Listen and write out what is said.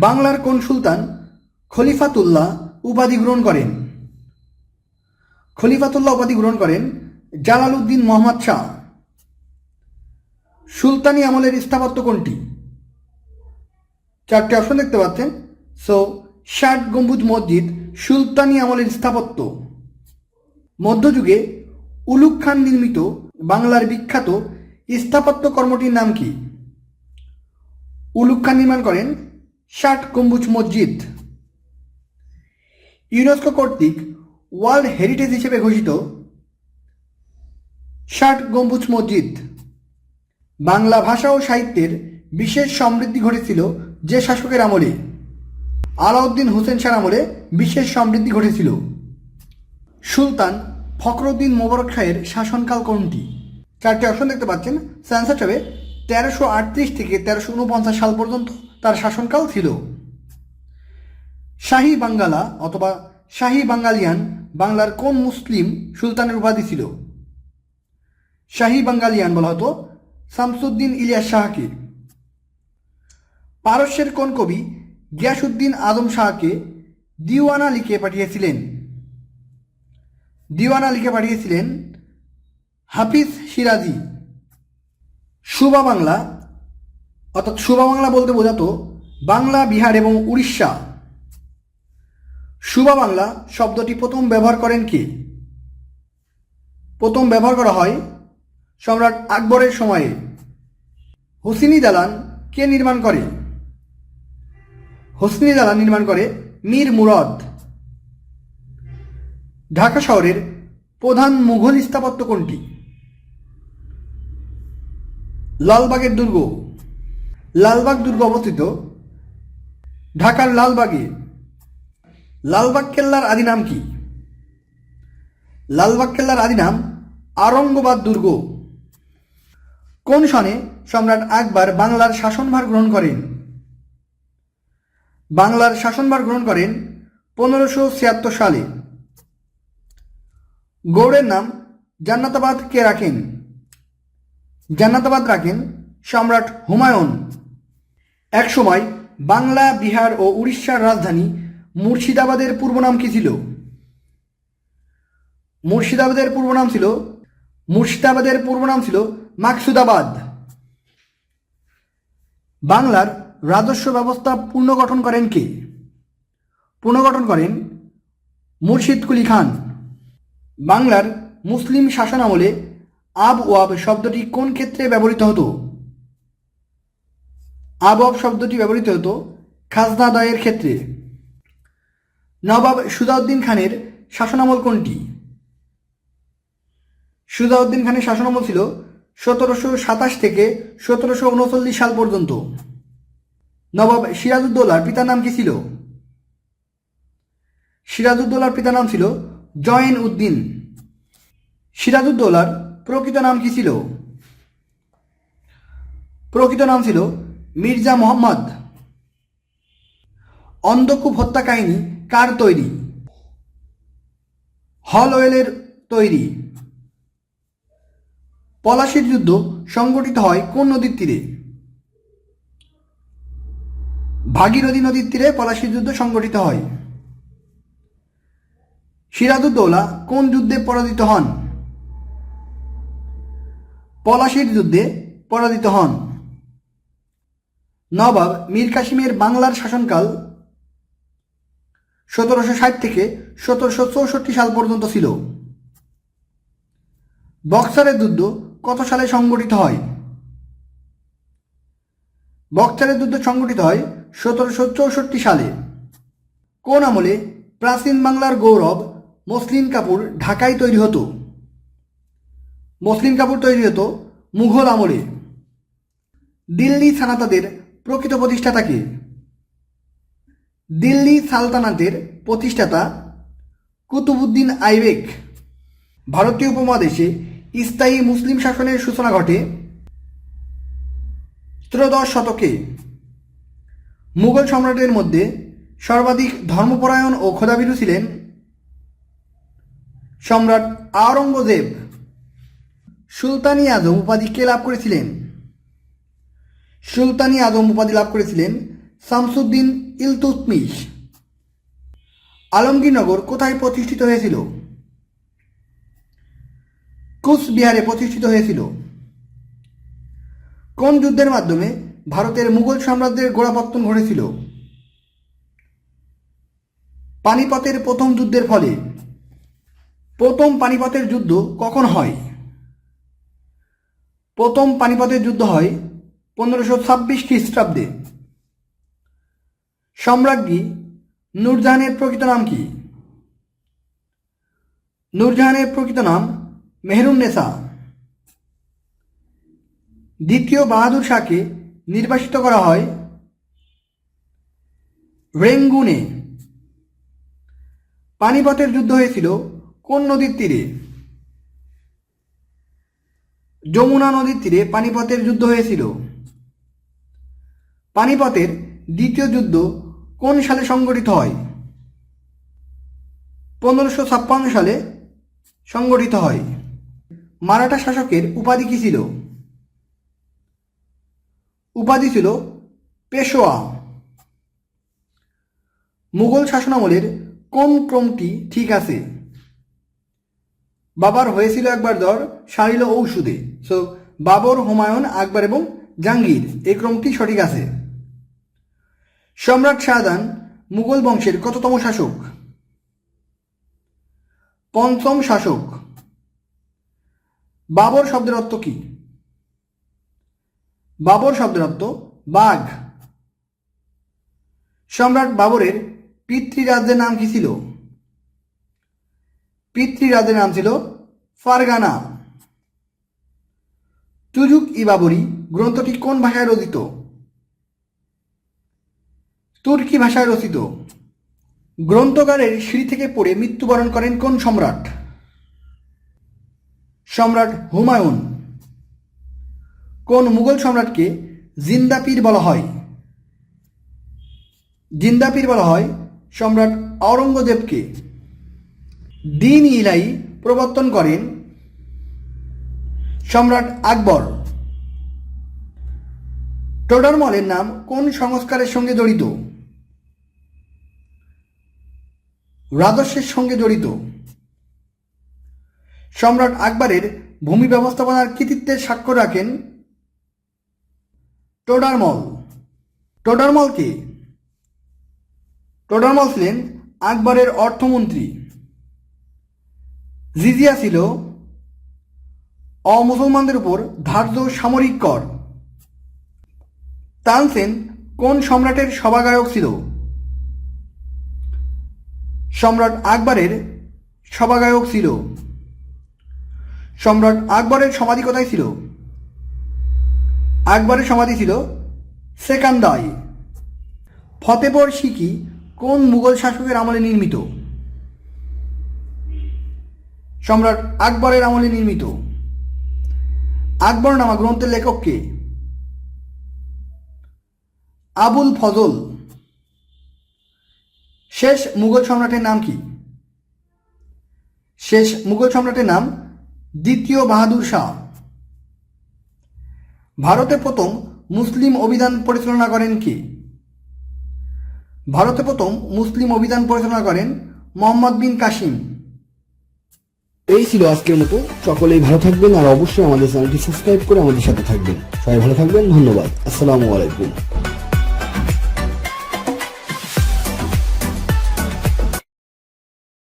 বাংলার কোন সুলতান খলিফাতুল্লাহ উপাধি গ্রহণ করেন? খলিফাতুল্লাহ উপাধি গ্রহণ করেন জালালউদ্দিন মোহাম্মদ শাহ। সুলতানি আমলের স্থাপত্য কোনটি? চারটি অপশন দেখতে পাচ্ছেন। সো ষাট গম্বুজ মসজিদ, সুলতানি আমলের স্থাপত্য। মধ্যযুগে উলুক খান নির্মিত বাংলার বিখ্যাত স্থাপত্য কর্মটির নাম কি? উলুক খান নির্মাণ করেন ষাট গম্বুজ মসজিদ। ইউনেস্কো কর্তৃক ওয়ার্ল্ড হেরিটেজ হিসেবে ঘোষিত ষাট গম্বুজ মসজিদ। বাংলা ভাষা ও সাহিত্যের বিশেষ সমৃদ্ধি ঘটেছিল যে শাসকের আমলে। আলাউদ্দিন হোসেন শাহর আমলে বিশেষ সমৃদ্ধি ঘটেছিল। সুলতান ফখরুদ্দিন মোবারক শাহের শাসনকাল কোনটি? চারটি অপশন দেখতে পাচ্ছেন। স্যান্সার হবে তেরোশো আটত্রিশ থেকে তেরোশো উনপঞ্চাশ সাল পর্যন্ত। তার শাসনকাল ছিল। শাহী বাঙ্গালা অথবা শাহী বাঙ্গালিয়ান বাংলার কোন মুসলিম সুলতানের উপাধি ছিল? শাহী বাঙ্গালিয়ান বলা হতো শামসুদ্দিন ইলিয়াস শাহকে। পারস্যের কোন কবি গিয়াসুদ্দিন আদম শাহকে দিওয়ানা লিখে পাঠিয়েছিলেন? দিওয়ানা লিখে পাঠিয়েছিলেন হাফিজ সিরাজি। সুবা বাংলা অর্থাৎ বাংলা বলতে বোঝাতো বাংলা, বিহার এবং উড়িষ্যা। সুবা বাংলা শব্দটি প্রথম ব্যবহার করেন কে? প্রথম ব্যবহার করা হয় সম্রাট আকবরের সময়ে। হোসিনি দালান কে নির্মাণ করে? হোসনি দালান নির্মাণ করে মীর মুরদ। ঢাকা শহরের প্রধান মুঘল স্থাপত্য কোনটি? লালবাগের দুর্গ। লালবাগ দুর্গ অবস্থিত। ঢাকার লালবাগে। লালবাগ কেল্লার আদি নাম কি? লালবাগ কেল্লার আদি নাম আরঙ্গবাদ দুর্গ। কোন সনে সম্রাট আকবর বাংলার শাসনভার গ্রহণ করেন? বাংলার শাসনভার গ্রহণ করেন পনেরোশো ছিয়াত্তর সালে। গৌড়ের নাম জান্নাতাবাদ কে রাখেন? জান্নাতাবাদ রাখেন সম্রাট হুমায়ুন। একসময় বাংলা, বিহার ও উড়িষ্যার রাজধানী মুর্শিদাবাদের পূর্ব নাম কি ছিল? মুর্শিদাবাদের পূর্ব নাম ছিল, মুর্শিদাবাদের পূর্ব নাম ছিল মাকসুদাবাদ। বাংলার রাজস্ব ব্যবস্থা পুনর্গঠন করেন কে? পুনর্গঠন করেন মুর্শিদ কুলি খান। বাংলার মুসলিম শাসন আমলে আব ওয়াব শব্দটি কোন ক্ষেত্রে ব্যবহৃত হতো? আব ওয়াব শব্দটি ব্যবহৃত হতো খাজনা আদায়ের ক্ষেত্রে। নবাব সুজাউদ্দিন খানের শাসনামল কোনটি? সুজাউদ্দিন খানের শাসনামল ছিল সতেরোশো সাতাশ থেকে সতেরোশো উনচল্লিশ সাল পর্যন্ত। নবাব সিরাজউদ্দৌলার পিতার নাম কি ছিল? সিরাজউদ্দৌলার পিতার নাম ছিল জয়েন উদ্দিন। সিরাজউদ্দৌলার প্রকৃত নাম কি ছিল? প্রকৃত নাম ছিল মির্জা মোহাম্মদ। অন্ধকূপ হত্যা কাহিনী কার তৈরি? হল ওয়েলের তৈরি। পলাশির যুদ্ধ সংগঠিত হয় কোন নদীর তীরে? ভাগীরথী নদীর তীরে পলাশির যুদ্ধ সংগঠিত হয়। সিরাজউদ্দৌলা কোন যুদ্ধে পরাজিত হন? পলাশির যুদ্ধে পরাজিত হন। নবাব মীর কাসিমের বাংলার শাসনকাল সতেরোশো ষাট থেকে সতেরোশো চৌষট্টি সাল পর্যন্ত ছিল। বক্সারের যুদ্ধ কত সালে সংগঠিত হয়? বক্সারের যুদ্ধ সংগঠিত হয় সতেরোশো চৌষট্টি সালে। কোন আমলে প্রাচীন বাংলার গৌরব মসলিন কাপড় ঢাকায় তৈরি হতো? মসলিন কাপড় তৈরি হতো মুঘল আমলে। দিল্লি সানাতাদের প্রকৃত প্রতিষ্ঠাতাকে দিল্লি সালতানাতের প্রতিষ্ঠাতা কুতুবুদ্দিন আইবেক। ভারতীয় উপমহাদেশে স্থায়ী মুসলিম শাসনের সূচনা ঘটে ত্রয়োদশ শতকে। মুঘল সম্রাটের মধ্যে সর্বাধিক ধর্মপরায়ণ ও খোদাবিরু ছিলেন সম্রাট আওরঙ্গজেব। সুলতানি আজম উপাধি কে লাভ করেছিলেন? সুলতানি আজম উপাধি লাভ করেছিলেন শামসুদ্দিন ইলতুতমিশ আলমগীরনগর কোথায় প্রতিষ্ঠিত হয়েছিল? কুচবিহারে প্রতিষ্ঠিত হয়েছিল। কোন যুদ্ধের মাধ্যমে ভারতের মুঘল সাম্রাজ্যের গোড়াপত্তন ঘটেছিল? পানিপথের প্রথম যুদ্ধের ফলে। প্রথম পানিপথের যুদ্ধ কখন হয়? প্রথম পানিপথের যুদ্ধ হয় পনেরোশো ছাব্বিশ খ্রিস্টাব্দে সম্রাজ্ঞী নূরজাহানের প্রকৃত নাম কি? নূরজাহানের প্রকৃত নাম মেহরুন্নেসা। দ্বিতীয় বাহাদুর শাহকে নির্বাসিত করা হয় রেঙ্গুনে। পানিপথের যুদ্ধ হয়েছিল কোন নদীর তীরে? যমুনা নদীর তীরে পানিপথের যুদ্ধ হয়েছিল পানিপথের দ্বিতীয় যুদ্ধ কোন সালে সংগঠিত হয়? পনেরোশো ছাপ্পান্ন সালে সংগঠিত হয়। মারাঠা শাসকের উপাধি কী ছিল? উপাধি ছিল পেশোয়া। মুঘল শাসনামলের কোন ক্রমটি ঠিক আছে? বাবার হয়েছিল একবার জ্বর, সারিল ঔষধে। সো বাবর হুমায়ুন, আকবর এবং জাহাঙ্গীর, এই ক্রমটি সঠিক আছে। সম্রাট শাহজাহান মুঘল বংশের কততম শাসক? পঞ্চম শাসক। বাবর শব্দের অর্থ কি? বাবর শব্দের অর্থ বাঘ। সম্রাট বাবরের পিতৃরাজ্যের নাম কি ছিল? পিতৃরাজ্যের নাম ছিল ফারগানা। তুজুক বাবরি গ্রন্থটি কোন ভাষায় রচিত? তুর্কি ভাষায় রচিত। গ্রন্থকারের সিঁড়ি থেকে পড়ে মৃত্যুবরণ করেন কোন সম্রাট? সম্রাট হুমায়ুন। কোন মুঘল সম্রাটকে জিন্দাপীর বলা হয়? জিন্দাপীর বলা হয় সম্রাট আওরঙ্গজেবকে দিন ইলাই প্রবর্তন করেন সম্রাট আকবর। টোডারমলের নাম কোন সংস্কারের সঙ্গে জড়িত? রাজস্বের সঙ্গে জড়িত। সম্রাট আকবরের ভূমি ব্যবস্থাপনার কৃতিত্বের স্বাক্ষর রাখেন টোডারমল। টোডারমলকে টোডারমল ছিলেন আকবরের অর্থমন্ত্রী। জিজিয়া ছিল অমুসলমানদের উপর ধার্য সামরিক কর। তানসেন কোন সম্রাটের সভাগায়ক ছিল? সম্রাট আকবরের সভাগায়ক ছিল। সম্রাট আকবরের সমাধি কোথায় ছিল? আকবরের সমাধি ছিল সেকান্দায়। ফতেপুর সিকি কোন মুঘল শাসকের আমলে নির্মিত? সম্রাট আকবরের আমলে নির্মিত। আকবর নামা গ্রন্থের লেখক কে? আবুল ফজল। শেষ মুঘল সম্রাটের নাম কি? শেষ মুঘল সম্রাটের নাম দ্বিতীয় বাহাদুর শাহ। ভারতে প্রথম মুসলিম অভিধান পরিচালনা করেন কে? ভারতে প্রথম মুসলিম অভিধান পরিচালনা করেন মোহাম্মদ বিন কাসিম। এই ছিল আজকের মতো। সকলেই ভালো থাকবেন আর অবশ্যই আমাদের চ্যানেলটি সাবস্ক্রাইব করে আমাদের সাথে থাকবেন। সবাই ভালো থাকবেন। ধন্যবাদ। আসসালামু আলাইকুম।